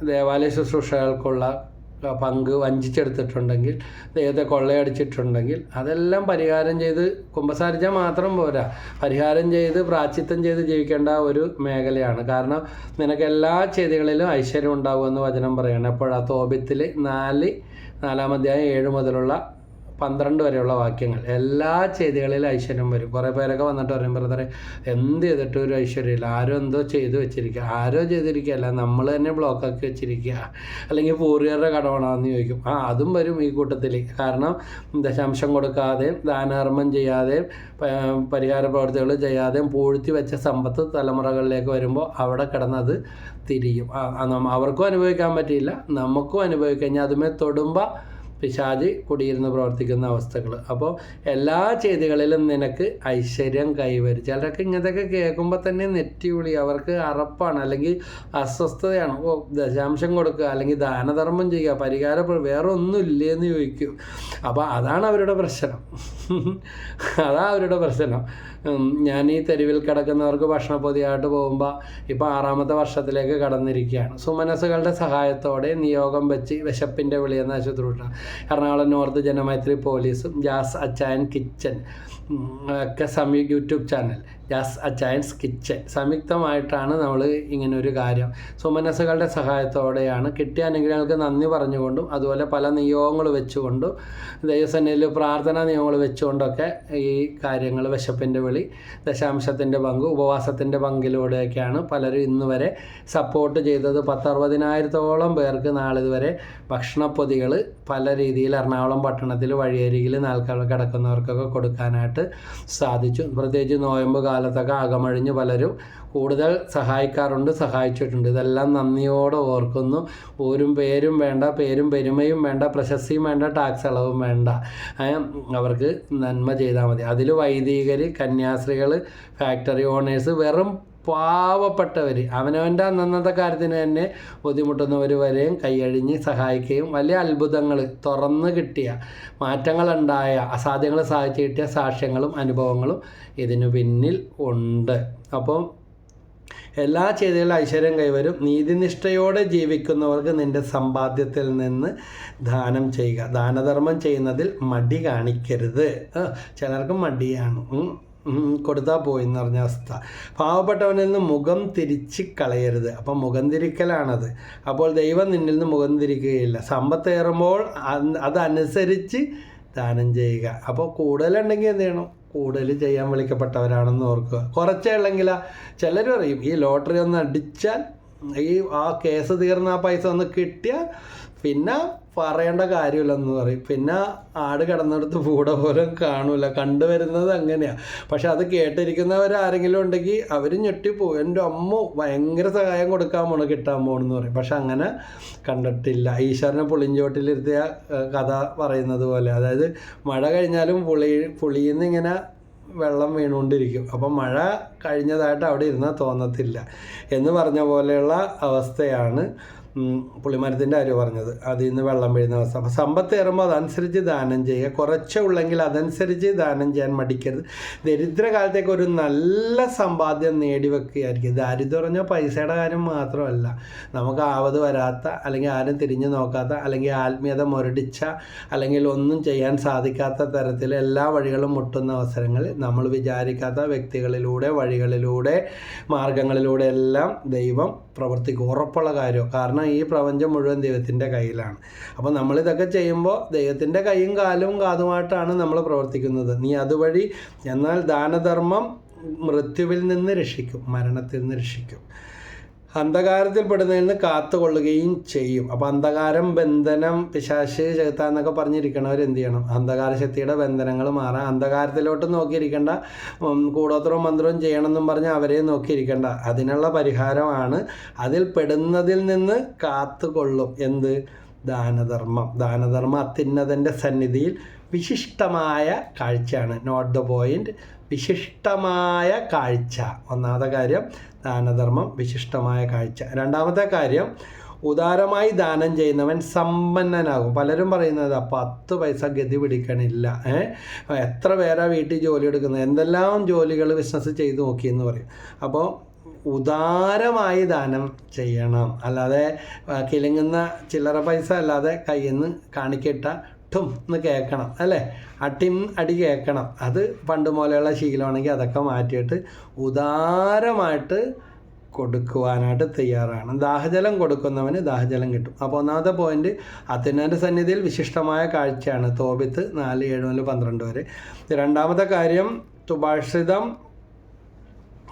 ദേവാലയ ശുശ്രൂഷകൾക്കുള്ള പങ്ക് വഞ്ചിച്ചെടുത്തിട്ടുണ്ടെങ്കിൽ ദൈവത്തെ കൊള്ളയടിച്ചിട്ടുണ്ടെങ്കിൽ അതെല്ലാം പരിഹാരം ചെയ്ത് കുമ്പസാരിച്ചാൽ മാത്രം പോരാ. പരിഹാരം ചെയ്ത് പ്രാച്ചിത്വം ചെയ്ത് ജീവിക്കേണ്ട ഒരു മേഖലയാണ്. കാരണം നിനക്ക് എല്ലാ ചെയ്തികളിലും ഐശ്വര്യം ഉണ്ടാകുമെന്ന് വചനം പറയുകയാണ് എപ്പോഴാണ് തോബിത്തിൽ നാല് നാലാം അധ്യായം ഏഴ് മുതലുള്ള പന്ത്രണ്ട് വരെയുള്ള വാക്യങ്ങൾ. എല്ലാ ചെയ്തികളിലും ഐശ്വര്യം വരും. കുറേ പേരൊക്കെ വന്നിട്ട് പറയും ബ്രദറെ എന്ത് ചെയ്തിട്ട് ഒരു ഐശ്വര്യമില്ല. ആരോ എന്തോ ചെയ്തു വെച്ചിരിക്കുക ആരോ ചെയ്തിരിക്കുകയല്ല നമ്മൾ തന്നെ ബ്ലോക്കാക്കി വെച്ചിരിക്കുക അല്ലെങ്കിൽ പൂർവികരുടെ കടമാണെന്ന് ചോദിക്കും. ആ അതും വരും ഈ കൂട്ടത്തിൽ കാരണം ദശാംശം കൊടുക്കാതെ ദാനധർമ്മം ചെയ്യാതെ പരിഹാര പ്രവർത്തികൾ ചെയ്യാതെ പൂഴ്ത്തി വെച്ച സമ്പത്ത് തലമുറകളിലേക്ക് വരുമ്പോൾ അവിടെ കിടന്നത് തിരിയും. അവർക്കും അനുഭവിക്കാൻ പറ്റിയില്ല. നമുക്കും അനുഭവിക്കാം ഇനി അതുമേ തൊടുമ്പോൾ പിശാജ് കുടിയിരുന്ന് പ്രവർത്തിക്കുന്ന അവസ്ഥകൾ. അപ്പോൾ എല്ലാ ചെയ്തികളിലും നിനക്ക് ഐശ്വര്യം കൈവരും. ചിലരൊക്കെ ഇങ്ങനത്തെയൊക്കെ കേൾക്കുമ്പോൾ തന്നെ നെറ്റി വിളി. അവർക്ക് അറപ്പാണ്. അല്ലെങ്കിൽ അസ്വസ്ഥതയാണ്. ഓ ദശാംശം കൊടുക്കുക അല്ലെങ്കിൽ ദാനധർമ്മം ചെയ്യുക പരിഹാര പ്ര- വേറെ ഒന്നും ഇല്ലേന്ന് ചോദിക്കും. അപ്പോൾ അതാണ് അവരുടെ പ്രശ്നം. അതാ അവരുടെ പ്രശ്നം. ഞാൻ ഈ തെരുവിൽ കിടക്കുന്നവർക്ക് ഭക്ഷണപ്പൊതിയായിട്ട് പോകുമ്പോൾ ഇപ്പോൾ ആറാമത്തെ വർഷത്തിലേക്ക് കടന്നിരിക്കുകയാണ്. സുമനസുകളുടെ സഹായത്തോടെ നിയോഗം വെച്ച് വിശപ്പിന്റെ എന്ന ശുശ്രൂഷ. എറണാകുളം നോർത്ത് ജനമൈത്രി പോലീസും ജാസ് അച്ചായൻ കിച്ചൻ ഒക്കെ സംയുക്ത YouTube channel. Jas childs kitchen സംയുക്തമായിട്ടാണ് നമ്മൾ ഇങ്ങനെ ഒരു കാര്യം. സുമനസ്സുകളുടെ സഹായത്തോടെയാണ് കിട്ടിയ അനുഗ്രഹങ്ങൾക്ക് നന്ദി പറഞ്ഞുകൊണ്ടും അതുപോലെ പല നിയോഗങ്ങൾ വെച്ചുകൊണ്ടും ദൈവസേനയിൽ പ്രാർത്ഥനാ നിയമങ്ങൾ വെച്ചുകൊണ്ടൊക്കെ ഈ കാര്യങ്ങൾ വിശപ്പിന്റെ വിളി ദശാംശത്തിന്റെ പങ്ക് ഉപവാസത്തിന്റെ പങ്കിലൂടെയൊക്കെയാണ് പലരും ഇന്ന് വരെ സപ്പോർട്ട് ചെയ്തത്. പത്തറുപതിനായിരത്തോളം പേർക്ക് നാളിതുവരെ ഭക്ഷണപ്പൊതികൾ പല രീതിയിൽ എറണാകുളം പട്ടണത്തിൽ വഴിയരികിൽ നാൽക്കാൽ കിടക്കുന്നവർക്കൊക്കെ കൊടുക്കാനായിട്ട് സാധിച്ചു. പ്രത്യേകിച്ച് നോയമ്പ് കാലത്തൊക്കെ അകമഴിഞ്ഞ് പലരും കൂടുതൽ സഹായിക്കാറുണ്ട് സഹായിച്ചിട്ടുണ്ട്. ഇതെല്ലാം നന്ദിയോടെ ഓർക്കുന്നു. ഊരും പേരും വേണ്ട പേരും പെരുമയും വേണ്ട പ്രശസ്തിയും വേണ്ട ടാക്സ് അളവും വേണ്ട. അവർക്ക് നന്മ ചെയ്താൽ മതി. അതിൽ വൈദികർ കന്യാസ്ത്രീകൾ ഫാക്ടറി ഓണേഴ്സ് വെറും പാവപ്പെട്ടവർ അവനവന്റെ അന്നന്നത്തെ കാര്യത്തിന് തന്നെ ബുദ്ധിമുട്ടുന്നവർ വരെയും കൈയഴിഞ്ഞ് സഹായിക്കുകയും വലിയ അത്ഭുതങ്ങൾ തുറന്ന് കിട്ടിയ മാറ്റങ്ങളുണ്ടായ അസാധ്യങ്ങൾ സാധിച്ചു കിട്ടിയ സാക്ഷ്യങ്ങളും അനുഭവങ്ങളും ഇതിനു പിന്നിൽ ഉണ്ട്. അപ്പം എല്ലാ ചെയ്തികളും ഐശ്വര്യം കൈവരും. നീതിനിഷ്ഠയോടെ ജീവിക്കുന്നവർക്ക് നിന്റെ സമ്പാദ്യത്തിൽ നിന്ന് ദാനം ചെയ്യുക. ദാനധർമ്മം ചെയ്യുന്നതിൽ മടി കാണിക്കരുത്. ചിലർക്ക് മടിയാണ്. കൊടുത്താൽ പോയി എന്ന് പറഞ്ഞ അവസ്ഥ. പാവപ്പെട്ടവനിൽ നിന്ന് മുഖം തിരിച്ച് കളയരുത്. അപ്പം മുഖം തിരിക്കലാണത്. അപ്പോൾ ദൈവം നിന്നിൽ നിന്ന് മുഖം തിരിക്കുകയില്ല. സമ്പത്തേറുമ്പോൾ അത് അതനുസരിച്ച് ദാനം ചെയ്യുക. അപ്പോൾ കൂടുതലുണ്ടെങ്കിൽ എന്ത് ചെയ്യണം? കൂടുതൽ ചെയ്യാൻ വിളിക്കപ്പെട്ടവരാണെന്ന് ഓർക്കുക. കുറച്ചേ ഉള്ളെങ്കിൽ ചിലർ പറയും ഈ ലോട്ടറി ഒന്ന് അടിച്ചാൽ ഈ ആ കേസ് തീർന്ന ആ പൈസ ഒന്ന് കിട്ടിയാൽ പിന്നെ പറയേണ്ട കാര്യമില്ലെന്ന് പറയും. പിന്നെ ആട് കിടന്നിടത്ത് പൂട പോലും കാണൂല. കണ്ടുവരുന്നത് അങ്ങനെയാ. പക്ഷെ അത് കേട്ടിരിക്കുന്നവരാരെങ്കിലും ഉണ്ടെങ്കിൽ അവർ ഞെട്ടിപ്പോവും. എന്റെ അമ്മ ഭയങ്കര സഹായം കൊടുക്കാൻ പോണ് കിട്ടാൻ പോണെന്ന് പറയും. പക്ഷെ അങ്ങനെ കണ്ടിട്ടില്ല. ഈശ്വരനെ പുളിഞ്ചോട്ടിലിരുത്തിയ കഥ പറയുന്നത് പോലെ. അതായത് മഴ കഴിഞ്ഞാലും പുളി പുളിയിൽ ഇങ്ങനെ വെള്ളം വീണുകൊണ്ടിരിക്കും. അപ്പം മഴ കഴിഞ്ഞതായിട്ട് അവിടെ ഇരുന്നാൽ തോന്നത്തില്ല എന്ന് പറഞ്ഞ പോലെയുള്ള അവസ്ഥയാണ് പുളിമരത്തിന്റെ കാര്യം പറഞ്ഞത്. അതിൽ നിന്ന് വെള്ളം വീഴുന്ന അവസ്ഥ. അപ്പോൾ സമ്പത്ത് കയറുമ്പോൾ അതനുസരിച്ച് ദാനം ചെയ്യുക. കുറച്ചേ ഉള്ളെങ്കിൽ അതനുസരിച്ച് ദാനം ചെയ്യാൻ മടിക്കരുത്. ദരിദ്രകാലത്തേക്ക് ഒരു നല്ല സമ്പാദ്യം നേടിവെക്കുകയായിരിക്കും ദാരിദ്ര്യം പറഞ്ഞാൽ പൈസയുടെ കാര്യം മാത്രമല്ല. നമുക്ക് ആവത് വരാത്ത അല്ലെങ്കിൽ ആരും തിരിഞ്ഞു നോക്കാത്ത അല്ലെങ്കിൽ ആത്മീയത മുരടിച്ച അല്ലെങ്കിൽ ഒന്നും ചെയ്യാൻ സാധിക്കാത്ത തരത്തിൽ എല്ലാ വഴികളും മുട്ടുന്ന അവസരങ്ങളിൽ നമ്മൾ വിചാരിക്കാത്ത വ്യക്തികളിലൂടെ വഴികളിലൂടെ മാർഗങ്ങളിലൂടെ എല്ലാം ദൈവം പ്രവർത്തിക്കും. ഉറപ്പുള്ള കാര്യം കാരണം ഈ പ്രപഞ്ചം മുഴുവൻ ദൈവത്തിന്റെ കയ്യിലാണ്. അപ്പോൾ നമ്മളിതൊക്കെ ചെയ്യുമ്പോൾ ദൈവത്തിന്റെ കൈയും കാലും കാതുമായിട്ടാണ് നമ്മൾ പ്രവർത്തിക്കുന്നത്. നീ അതുവഴി എന്നാൽ ദാനധർമ്മം മൃത്യുവിൽ നിന്ന് രക്ഷിക്കും. മരണത്തിൽ നിന്ന് രക്ഷിക്കും. അന്ധകാരത്തിൽ പെടുന്നതിൽ നിന്ന് കാത്തുകൊള്ളുകയും ചെയ്യും. അപ്പോൾ അന്ധകാരം ബന്ധനം പിശാശ് ചെകുത്താൻ എന്നൊക്കെ പറഞ്ഞിരിക്കണവർ എന്ത് ചെയ്യണം? അന്ധകാര ശക്തിയുടെ ബന്ധനങ്ങൾ മാറാം അന്ധകാരത്തിലോട്ട് നോക്കിയിരിക്കേണ്ട കൂടോത്രവും മന്ത്രവും ചെയ്യണമെന്നും പറഞ്ഞ് അവരെ നോക്കിയിരിക്കേണ്ട. അതിനുള്ള പരിഹാരമാണ് അതിൽ പെടുന്നതിൽ നിന്ന് കാത്തുകൊള്ളും. എന്ത്? ദാനധർമ്മം. ദാനധർമ്മം അത്യുന്നതന്റെ സന്നിധിയിൽ വിശിഷ്ടമായ കാഴ്ചയാണ്. നോട്ട് ദ പോയിന്റ് വിശിഷ്ടമായ കാഴ്ച. ഒന്നാമത്തെ കാര്യം ദാനധർമ്മം വിശിഷ്ടമായ കാഴ്ച. രണ്ടാമത്തെ കാര്യം ഉദാരമായി ദാനം ചെയ്യുന്നവൻ സമ്പന്നനാകും. പലരും പറയുന്നത് പത്ത് പൈസ ഗതി പിടിക്കണില്ല. എത്ര പേരാ വീട്ടിൽ ജോലി എടുക്കുന്നത്? എന്തെല്ലാം ജോലികൾ ബിസിനസ് ചെയ്ത് നോക്കിയെന്ന് പറയും. അപ്പോൾ ഉദാരമായി ദാനം ചെയ്യണം. അല്ലാതെ കിലുങ്ങുന്ന ചില്ലറ പൈസ അല്ലാതെ കയ്യിൽ നിന്ന് കാണിക്കിട്ട ടും എന്ന് കേൾക്കണം അല്ലേ? അട്ടിൻ അടി കേൾക്കണം. അത് പണ്ട് മുതലെയുള്ള ശീലമാണെങ്കിൽ അതൊക്കെ മാറ്റിയിട്ട് ഉദാരമായിട്ട് കൊടുക്കുവാനായിട്ട് തയ്യാറാണ്. ദാഹജലം കൊടുക്കുന്നവന് ദാഹജലം കിട്ടും. അപ്പോൾ ഒന്നാമത്തെ പോയിന്റ് അത്തിനന്റെ സന്നിധിയിൽ വിശിഷ്ടമായ കാഴ്ചയാണ് തോബിത്ത് നാല് ഏഴ് മുതൽ പന്ത്രണ്ട് വരെ. രണ്ടാമത്തെ കാര്യം സുഭാഷിതം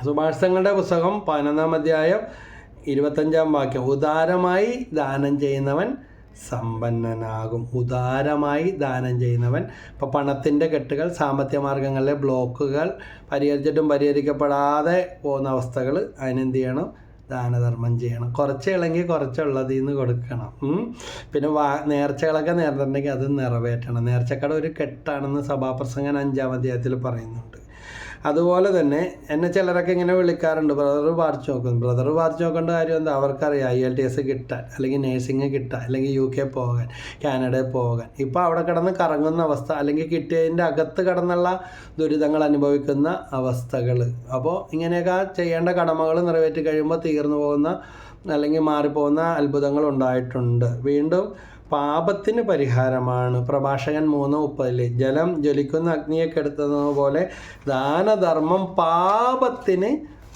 സുഭാഷിതങ്ങളുടെ പുസ്തകം പതിനൊന്നാം അധ്യായം ഇരുപത്തഞ്ചാം വാക്യം. ഉദാരമായി ദാനം ചെയ്യുന്നവൻ സമ്പന്നനാകും. ഉദാരമായി ദാനം ചെയ്യുന്നവൻ. ഇപ്പോൾ പണത്തിന്റെ കെട്ടുകൾ സാമ്പത്തിക മാർഗങ്ങളിലെ ബ്ലോക്കുകൾ പരിഹരിച്ചിട്ടും പരിഹരിക്കപ്പെടാതെ പോകുന്ന അവസ്ഥകൾ അതിനെന്ത് ചെയ്യണം? ദാനധർമ്മം ചെയ്യണം. കുറച്ച് ഇളങ്കി കുറച്ചുള്ളതിൽ നിന്ന് കൊടുക്കണം. പിന്നെ വാ നേർച്ചകളൊക്കെ നേർന്നിട്ടുണ്ടെങ്കിൽ അത് നിറവേറ്റണം. നേർച്ചക്കട ഒരു കെട്ടാണെന്ന് സഭാപ്രസംഗൻ അഞ്ചാം അധ്യായത്തിൽ പറയുന്നുണ്ട്. അതുപോലെ തന്നെ എന്നെ ചിലരൊക്കെ ഇങ്ങനെ വിളിക്കാറുണ്ട് ബ്രദർ വാർച്ച് നോക്കുന്നു ബ്രദർ വാർച്ച് നോക്കേണ്ട കാര്യം എന്താ? അവർക്കറിയാം ഐ എൽ ടി എസ് കിട്ടാൻ അല്ലെങ്കിൽ നേഴ്സിംഗ് കിട്ടാൻ അല്ലെങ്കിൽ യു കെ പോകാൻ കാനഡയിൽ പോകാൻ. ഇപ്പോൾ അവിടെ കിടന്ന് കറങ്ങുന്ന അവസ്ഥ അല്ലെങ്കിൽ കിട്ടിയതിന്റെ അകത്ത് കിടന്നുള്ള ദുരിതങ്ങൾ അനുഭവിക്കുന്ന അവസ്ഥകൾ. അപ്പോൾ ഇങ്ങനെയൊക്കെ ചെയ്യേണ്ട കടമകൾ നിറവേറ്റി കഴിയുമ്പോൾ തീർന്നു പോകുന്ന അല്ലെങ്കിൽ മാറിപ്പോകുന്ന അത്ഭുതങ്ങൾ ഉണ്ടായിട്ടുണ്ട്. വീണ്ടും പാപത്തിന് പരിഹാരമാണ്. പ്രഭാഷകൻ മൂന്ന് മുപ്പതിൽ ജലം ജ്വലിക്കുന്ന അഗ്നിയെ കെടുത്തുന്നത് പോലെ ദാനധർമ്മം പാപത്തിന്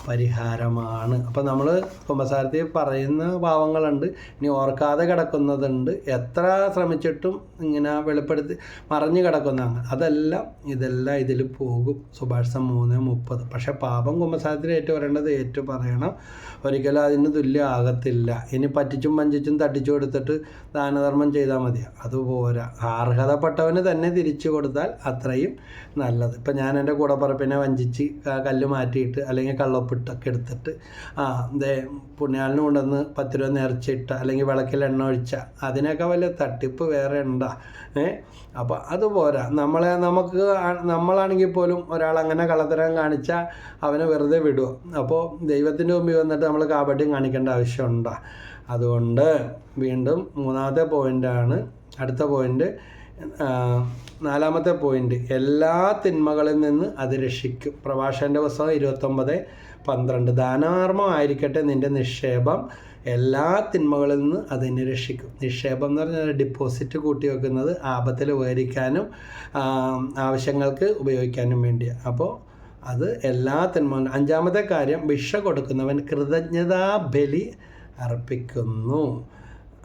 പരിഹാരമാണ്. അപ്പോൾ നമ്മൾ കുമ്പസാരത്തിൽ പറയുന്ന ഭാവങ്ങളുണ്ട്. ഇനി ഓർക്കാതെ കിടക്കുന്നതുണ്ട്. എത്ര ശ്രമിച്ചിട്ടും ഇങ്ങനെ വെളിപ്പെടുത്തി മറിഞ്ഞു കിടക്കുന്നതാണ്. അതെല്ലാം ഇതെല്ലാം ഇതിൽ പോകും. സുഭാഷിതം മൂന്ന് മുപ്പത്. പക്ഷേ പാപം കുമ്പസാരത്തിൽ ഏറ്റു പറയേണ്ടത് ഏറ്റു പറയണം. ഒരിക്കലും അതിന് തുല്യം ആകത്തില്ല. ഇനി പറ്റിച്ചും പഞ്ചിച്ചും തട്ടിച്ചു കൊടുത്തിട്ട് ദാനധർമ്മം ചെയ്താൽ മതി. അതുപോരാ അർഹതപ്പെട്ടവന് തന്നെ തിരിച്ചു കൊടുത്താൽ അത്രയും നല്ലത്. ഇപ്പം ഞാൻ എന്റെ കൂടപ്പറപ്പിനെ വഞ്ചിച്ച് കല്ല് മാറ്റിയിട്ട് അല്ലെങ്കിൽ കള്ളൊപ്പിട്ടൊക്കെ എടുത്തിട്ട് ആ ദേ പുണ്യാളിന് കൊണ്ടുവന്ന് പത്ത് രൂപ നേർച്ചിട്ട അല്ലെങ്കിൽ വിളക്കിൽ എണ്ണ ഒഴിച്ച അതിനൊക്കെ വലിയ തട്ടിപ്പ് വേറെ ഉണ്ടാ. ഏ? അപ്പോൾ അതുപോരാ നമ്മളെ നമുക്ക് നമ്മളാണെങ്കിൽ പോലും ഒരാൾ അങ്ങനെ കള്ളത്തരം കാണിച്ചാൽ അവനെ വെറുതെ വിടുക അപ്പോൾ ദൈവത്തിന്റെ മുമ്പിൽ വന്നിട്ട് നമ്മൾ കാപട്യം കാണിക്കേണ്ട ആവശ്യമുണ്ടോ അതുകൊണ്ട് വീണ്ടും മൂന്നാമത്തെ പോയിന്റാണ് അടുത്ത പോയിന്റ് നാലാമത്തെ പോയിന്റ് എല്ലാ തിന്മകളിൽ നിന്ന് അത് രക്ഷിക്കും. പ്രഭാഷകന്റെ പുസ്തകം ഇരുപത്തൊമ്പത് പന്ത്രണ്ട്. ദാനകർമ്മം ആയിരിക്കട്ടെ നിന്റെ നിക്ഷേപം. എല്ലാ തിന്മകളിൽ നിന്ന് അതിനെ രക്ഷിക്കും. നിക്ഷേപം എന്ന് പറഞ്ഞാൽ ഡിപ്പോസിറ്റ് കൂട്ടി വെക്കുന്നത് ആപത്തിൽ ഉപകരിക്കാനും ആവശ്യങ്ങൾക്ക് ഉപയോഗിക്കാനും വേണ്ടിയാണ് അപ്പോൾ അത് എല്ലാ തിന്മകളും അഞ്ചാമത്തെ കാര്യം ഭിക്ഷ കൊടുക്കുന്നവൻ കൃതജ്ഞതാ ബലി അർപ്പിക്കുന്നു.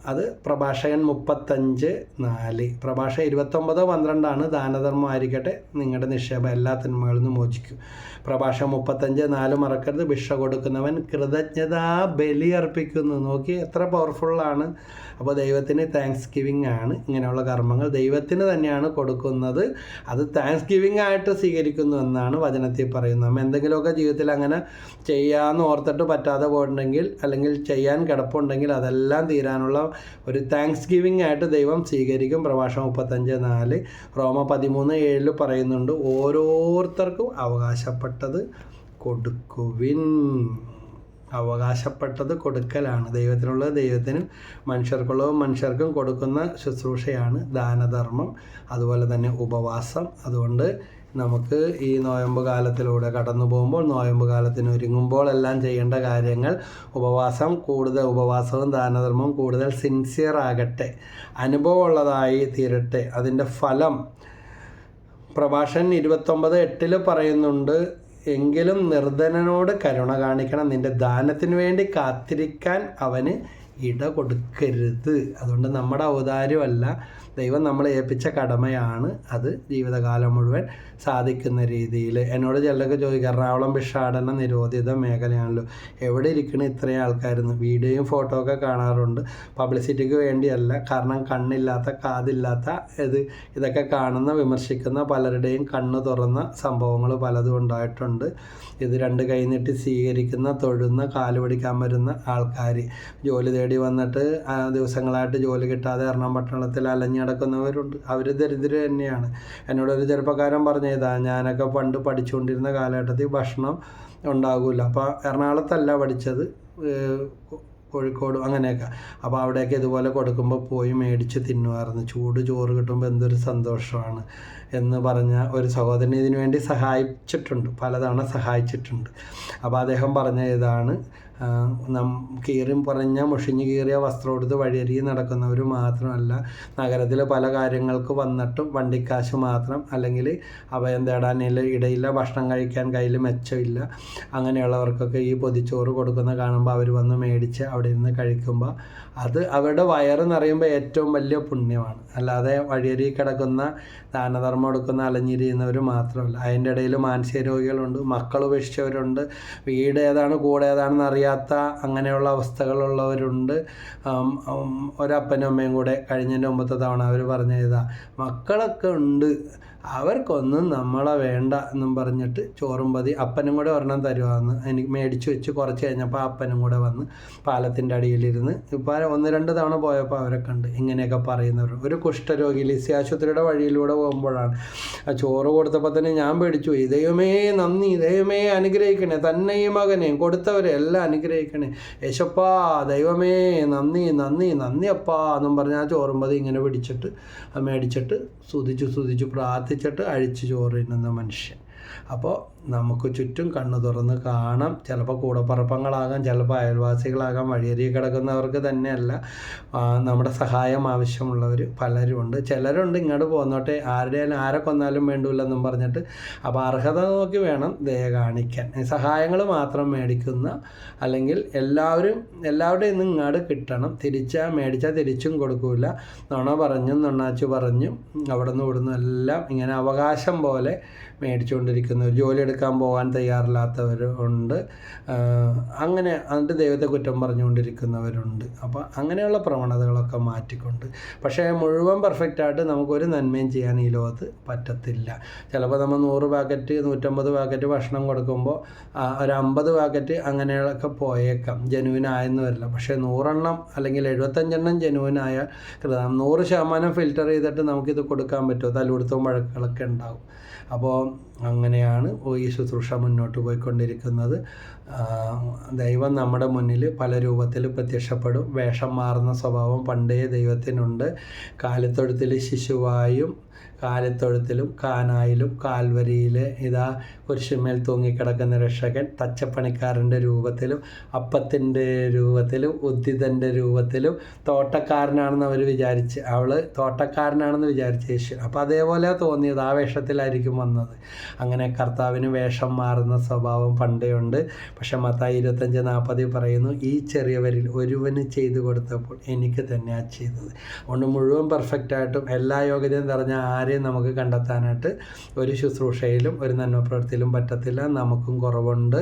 അത് പ്രഭാഷകൻ മുപ്പത്തഞ്ച് നാല്. പ്രഭാഷ ഇരുപത്തൊമ്പതോ പന്ത്രണ്ടാണ്? ദാനധർമ്മം ആയിരിക്കട്ടെ. നിങ്ങളുടെ നിക്ഷേപം എല്ലാ തിന്മകളിൽ നിന്നും മോചിക്കും. പ്രഭാഷ മുപ്പത്തഞ്ച് നാല് മറക്കരുത്. ഭിക്ഷ കൊടുക്കുന്നവൻ കൃതജ്ഞതാ ബലി അർപ്പിക്കുന്നു. നോക്കി എത്ര പവർഫുള്ളാണ് അപ്പോൾ ദൈവത്തിന് താങ്ക്സ് ഗിവിങ് ആണ്. ഇങ്ങനെയുള്ള കർമ്മങ്ങൾ ദൈവത്തിന് തന്നെയാണ് കൊടുക്കുന്നത്. അത് താങ്ക്സ് ഗിവിങ് ആയിട്ട് സ്വീകരിക്കുന്നു എന്നാണ് വചനത്തിൽ പറയുന്നത്. നമ്മൾ എന്തെങ്കിലുമൊക്കെ ജീവിതത്തിൽ അങ്ങനെ ചെയ്യാമെന്ന് ഓർത്തിട്ട് പറ്റാതെ പോയിട്ടുണ്ടെങ്കിൽ അല്ലെങ്കിൽ ചെയ്യാൻ കിടപ്പുണ്ടെങ്കിൽ അതെല്ലാം തീരാനുള്ള ഒരു താങ്ക്സ് ഗിവിങ് ആയിട്ട് ദൈവം സ്വീകരിക്കും. പ്രഭാഷണം മുപ്പത്തഞ്ച് നാല്. റോമ പതിമൂന്ന് ഏഴിൽ പറയുന്നുണ്ട് ഓരോരുത്തർക്കും അവകാശപ്പെട്ടത് കൊടുക്കുവിൻ. അവകാശപ്പെട്ടത് കൊടുക്കലാണ്. ദൈവത്തിനുള്ളത് ദൈവത്തിനും മനുഷ്യർക്കുള്ളത് മനുഷ്യർക്കും കൊടുക്കുന്ന ശുശ്രൂഷയാണ് ദാനധർമ്മം അതുപോലെ തന്നെ ഉപവാസം. അതുകൊണ്ട് നമുക്ക് ഈ നോയമ്പ് കാലത്തിലൂടെ കടന്നു പോകുമ്പോൾ നോയമ്പ് കാലത്തിന് ഒരുങ്ങുമ്പോൾ എല്ലാം ചെയ്യേണ്ട കാര്യങ്ങൾ ഉപവാസം കൂടുതൽ ഉപവാസവും ദാനധർമ്മവും കൂടുതൽ സിൻസിയർ ആകട്ടെ. അനുഭവമുള്ളതായി തീരട്ടെ. അതിന്റെ ഫലം പ്രഭാഷൻ ഇരുപത്തൊമ്പത് എട്ടിൽ പറയുന്നുണ്ട് എങ്കിലും നിർധനനോട് കരുണ കാണിക്കണം. നിന്റെ ദാനത്തിന് വേണ്ടി കാത്തിരിക്കാൻ അവന് ഇട കൊടുക്കരുത് അതുകൊണ്ട് നമ്മുടെ ഔദാര്യമല്ല ദൈവം നമ്മളെ ഏൽപ്പിച്ച കടമയാണ് അത് ജീവിതകാലം മുഴുവൻ സാധിക്കുന്ന രീതിയിൽ. എന്നോട് ചിലരൊക്കെ ചോദിക്കുക എറണാകുളം ഭിക്ഷാടന നിരോധിത മേഖലയാണല്ലോ. എവിടെ ഇരിക്കണ ഇത്രയും ആൾക്കാരെന്ന് വീഡിയോയും ഫോട്ടോ ഒക്കെ കാണാറുണ്ട്. പബ്ലിസിറ്റിക്ക് വേണ്ടിയല്ല കാരണം കണ്ണില്ലാത്ത കാതില്ലാത്ത ഇത് ഇതൊക്കെ കാണുന്ന വിമർശിക്കുന്ന പലരുടെയും കണ്ണ് തുറന്ന സംഭവങ്ങൾ പലതും ഉണ്ടായിട്ടുണ്ട്. ഇത് രണ്ട് കൈ നീട്ടി സ്വീകരിക്കുന്ന തൊഴുന്ന കാൽ പിടിക്കാൻ വരുന്ന ആൾക്കാർ ജോലി തേടി വന്നിട്ട് ദിവസങ്ങളായിട്ട് ജോലി കിട്ടാതെ എറണാകുളം പട്ടണത്തിൽ അലഞ്ഞു നടക്കുന്നവരുണ്ട് അവർ ദരിദ്രർ തന്നെയാണ്. എന്നോടൊരു ചെറുപ്പക്കാരൻ പറഞ്ഞതാ ഞാനൊക്കെ പണ്ട് പഠിച്ചുകൊണ്ടിരുന്ന കാലഘട്ടത്തിൽ ഭക്ഷണം ഉണ്ടാകില്ല അപ്പോൾ എറണാകുളത്തല്ല പഠിച്ചത് കോഴിക്കോട് അങ്ങനെയൊക്കെ. അപ്പോൾ അവിടെയൊക്കെ ഇതുപോലെ കൊടുക്കുമ്പോൾ പോയി മേടിച്ച് തിന്നുമായിരുന്നു. ചൂട് ചോറ് കിട്ടുമ്പോൾ എന്തൊരു സന്തോഷമാണ്. എന്ന് പറഞ്ഞ ഒരു സഹോദരൻ ഇതിനു വേണ്ടി സഹായിച്ചിട്ടുണ്ട്. പലതവണ സഹായിച്ചിട്ടുണ്ട്. അപ്പോൾ അദ്ദേഹം പറഞ്ഞ ഇതാണ് നം കീറി പറഞ്ഞ മുഷിഞ്ഞ് കീറിയ വസ്ത്രം എടുത്ത് വഴിയരികി നടക്കുന്നവർ മാത്രമല്ല നഗരത്തിൽ പല കാര്യങ്ങൾക്ക് വന്നിട്ടും വണ്ടിക്കാശ് മാത്രം അല്ലെങ്കിൽ അഭയം തേടാനില്ല ഇടയില്ല ഭക്ഷണം കഴിക്കാൻ കയ്യിൽ മെച്ചമില്ല അങ്ങനെയുള്ളവർക്കൊക്കെ ഈ പൊതിച്ചോറ് കൊടുക്കുന്ന കാണുമ്പോൾ അവർ വന്ന് മേടിച്ച് അവിടെ ഇരുന്ന് കഴിക്കുമ്പോൾ അത് അവരുടെ വയറ് നിറയുമ്പോൾ ഏറ്റവും വലിയ പുണ്യമാണ്. അല്ലാതെ വഴിയരി കിടക്കുന്ന ദാനധർമ്മം എടുക്കുന്ന അലഞ്ഞിരിയുന്നവർ മാത്രമല്ല. അതിന്റെ ഇടയിൽ മാനസിക രോഗികളുണ്ട് മക്കൾ ഉപേക്ഷിച്ചവരുണ്ട് വീട് ഏതാണ് കൂടെ ഏതാണെന്ന് അറിയാത്ത അങ്ങനെയുള്ള അവസ്ഥകളുള്ളവരുണ്ട്. ഒരപ്പനും അമ്മയും കൂടെ കഴിഞ്ഞതിന്റെ ഒമ്പത്തെ തവണ അവർ പറഞ്ഞ ഇതാ മക്കളൊക്കെ ഉണ്ട് അവർക്കൊന്നും നമ്മളെ വേണ്ട എന്നും പറഞ്ഞിട്ട് ചോറും പതി അപ്പനും കൂടെ ഒരെണ്ണം തരുവാന്ന്. എനിക്ക് മേടിച്ച് വെച്ച് കുറച്ച് കഴിഞ്ഞപ്പോൾ അപ്പനും കൂടെ വന്ന് പാലത്തിന്റെ അടിയിലിരുന്ന് ഇപ്പോൾ ഒന്ന് രണ്ട് തവണ പോയപ്പോൾ അവരെ കണ്ട് ഇങ്ങനെയൊക്കെ പറയുന്നവർ ഒരു കുഷ്ഠരോഗി ലിസി ആശുപത്രിയുടെ വഴിയിലൂടെ പോകുമ്പോഴാണ്. ആ ചോറ് കൊടുത്തപ്പോൾ തന്നെ ഞാൻ പേടിച്ചു. ദൈവമേ നന്ദി. ദൈവമേ അനുഗ്രഹിക്കണേ. തന്നെയും മകനെയും കൊടുത്തവരെ എല്ലാം അനുഗ്രഹിക്കണേ. യേശപ്പാ ദൈവമേ നന്ദി നന്ദി നന്ദി അപ്പാ എന്നും പറഞ്ഞ് ആ ചോറും പതി ഇങ്ങനെ പിടിച്ചിട്ട് മേടിച്ചിട്ട് സ്തുതിച്ചു സ്തുതിച്ചു പ്രാർത്ഥിച്ചിട്ട് അഴിച്ചു ചോറ് തിന്നുന്ന മനുഷ്യൻ. അപ്പോൾ നമുക്ക് ചുറ്റും കണ്ണു തുറന്ന് കാണാം. ചിലപ്പോൾ കൂടപ്പറപ്പങ്ങളാകാം ചിലപ്പോൾ അയൽവാസികളാകാം വഴിയരി കിടക്കുന്നവർക്ക് തന്നെയല്ല നമ്മുടെ സഹായം ആവശ്യമുള്ളവർ പലരുമുണ്ട് ചിലരുണ്ട് ഇങ്ങോട്ട് പോന്നോട്ടെ ആരുടെയാലും ആരെ കൊന്നാലും വേണ്ടില്ലെന്നും പറഞ്ഞിട്ട്. അപ്പോൾ അർഹത നോക്കി വേണം ദയ കാണിക്കാൻ. സഹായങ്ങൾ മാത്രം മേടിക്കുന്ന അല്ലെങ്കിൽ എല്ലാവരും എല്ലാവരുടെയും ഇന്ന് ഇങ്ങോട്ട് കിട്ടണം. തിരിച്ചാൽ മേടിച്ചാൽ തിരിച്ചും കൊടുക്കൂല. നുണ പറഞ്ഞും നുണാച്ചു പറഞ്ഞും അവിടെ നിന്ന് ഇവിടുന്ന് എല്ലാം ഇങ്ങനെ അവകാശം പോലെ മേടിച്ചുകൊണ്ടിരിക്കുന്നവർ ജോലി എടുക്കാൻ പോകാൻ തയ്യാറില്ലാത്തവരുണ്ട് അങ്ങനെ അതിന്റെ ദൈവത്തെ കുറ്റം പറഞ്ഞുകൊണ്ടിരിക്കുന്നവരുണ്ട്. അപ്പോൾ അങ്ങനെയുള്ള പ്രവണതകളൊക്കെ മാറ്റിക്കൊണ്ട്. പക്ഷേ മുഴുവൻ പെർഫെക്റ്റായിട്ട് നമുക്കൊരു നന്മയും ചെയ്യാൻ ഈ ലോകത്ത് പറ്റത്തില്ല. ചിലപ്പോൾ നമ്മൾ നൂറ് പാക്കറ്റ് നൂറ്റമ്പത് പാക്കറ്റ് ഭക്ഷണം കൊടുക്കുമ്പോൾ ഒരു അമ്പത് പാക്കറ്റ് അങ്ങനെയൊക്കെ പോയേക്കാം. ജനുവിനായെന്ന് വരില്ല പക്ഷേ നൂറെണ്ണം അല്ലെങ്കിൽ എഴുപത്തഞ്ചെണ്ണം ജനുവിനായ നൂറ് ശതമാനം ഫിൽറ്റർ ചെയ്തിട്ട് നമുക്കിത് കൊടുക്കാൻ പറ്റുമോ? തല്ലുകൊടുത്തവും വഴക്കുകളൊക്കെ ഉണ്ടാവും. അപ്പോൾ അങ്ങനെയാണ് ഈ ശുശ്രൂഷ മുന്നോട്ട് പോയിക്കൊണ്ടിരിക്കുന്നത്. ദൈവം നമ്മുടെ മുന്നിൽ പല രൂപത്തിൽ പ്രത്യക്ഷപ്പെടും. വേഷം മാറുന്ന സ്വഭാവം പണ്ടേ ദൈവത്തിനുണ്ട്. കാലത്തൊഴുത്തിൽ ശിശുവായും കാലിത്തൊഴുത്തിലും കാനായിലും കാൽവരിയിൽ ഇതാ കുരിശുമേൽ തൂങ്ങിക്കിടക്കുന്ന രക്ഷകൻ തച്ചപ്പണിക്കാരന്റെ രൂപത്തിലും അപ്പത്തിന്റെ രൂപത്തിലും ഉദ്ധിതന്റെ രൂപത്തിലും തോട്ടക്കാരനാണെന്ന് അവർ വിചാരിച്ച് അവൾ തോട്ടക്കാരനാണെന്ന് വിചാരിച്ച യേശു. അപ്പം അതേപോലെ തോന്നിയത് ആ വേഷത്തിലായിരിക്കും വന്നത്. അങ്ങനെ കർത്താവിന് വേഷം മാറുന്ന സ്വഭാവം പണ്ടേ ഉണ്ട്. പക്ഷെ മത്തായി ഇരുപത്തഞ്ച് നാൽപ്പതിൽ പറയുന്നു ഈ ചെറിയവരിൽ ഒരുവന് ചെയ്തു കൊടുത്തപ്പോൾ എനിക്ക് തന്നെയാണ് ചെയ്തത്. അതുകൊണ്ട് മുഴുവൻ പെർഫെക്റ്റായിട്ടും എല്ലാ യോഗ്യതയും നിറഞ്ഞ ആരെയും നമുക്ക് കണ്ടെത്താനായിട്ട് ഒരു ശുശ്രൂഷയിലും ഒരു നന്മ പ്രവൃത്തിയിലും പറ്റത്തില്ല. നമുക്കും കുറവുണ്ട്.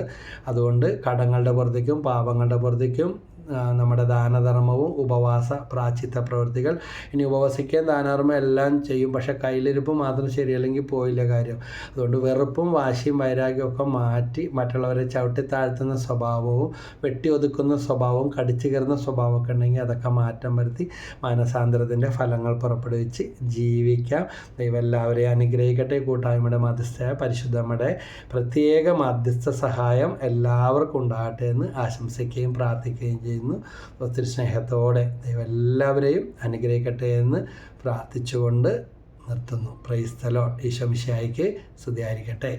അതുകൊണ്ട് കടങ്ങളുടെ പുറത്തേക്കും പാപങ്ങളുടെ പുറത്തേക്കും നമ്മുടെ ദാനധർമ്മവും ഉപവാസ പ്രാചിത്ത പ്രവൃത്തികൾ. ഇനി ഉപവസിക്കാൻ ദാനധർമ്മം എല്ലാം ചെയ്യും. പക്ഷേ കയ്യിലിരിപ്പ് മാത്രം ശരിയല്ലെങ്കിൽ പോയില്ല കാര്യം. അതുകൊണ്ട് വെറുപ്പും വാശിയും വൈരാഗ്യവും ഒക്കെ മാറ്റി മറ്റുള്ളവരെ ചവിട്ടി താഴ്ത്തുന്ന സ്വഭാവവും വെട്ടി ഒതുക്കുന്ന സ്വഭാവവും കടിച്ചു കയറുന്ന സ്വഭാവമൊക്കെ ഉണ്ടെങ്കിൽ അതൊക്കെ മാറ്റം വരുത്തി മാനസാന്തരത്തിന്റെ ഫലങ്ങൾ പുറപ്പെടുവിച്ച് ജീവിക്കാം. ദൈവം എല്ലാവരെയും അനുഗ്രഹിക്കട്ടെ. കൂട്ടായ്മയുടെ മധ്യസ്ഥയായ പരിശുദ്ധമ്മയുടെ പ്രത്യേക മധ്യസ്ഥ സഹായം എല്ലാവർക്കും ഉണ്ടാകട്ടെ എന്ന് ആശംസിക്കുകയും പ്രാർത്ഥിക്കുകയും ചെയ്യുന്നു ചെയ്യുന്നു. ഒത്തിരി സ്നേഹത്തോടെ ദൈവം എല്ലാവരെയും അനുഗ്രഹിക്കട്ടെ എന്ന് പ്രാർത്ഥിച്ചുകൊണ്ട് നിർത്തുന്നു. പ്രൈസ്തലോ ഈശോ മിശായിക്ക് സ്തുതിയായിരിക്കട്ടെ.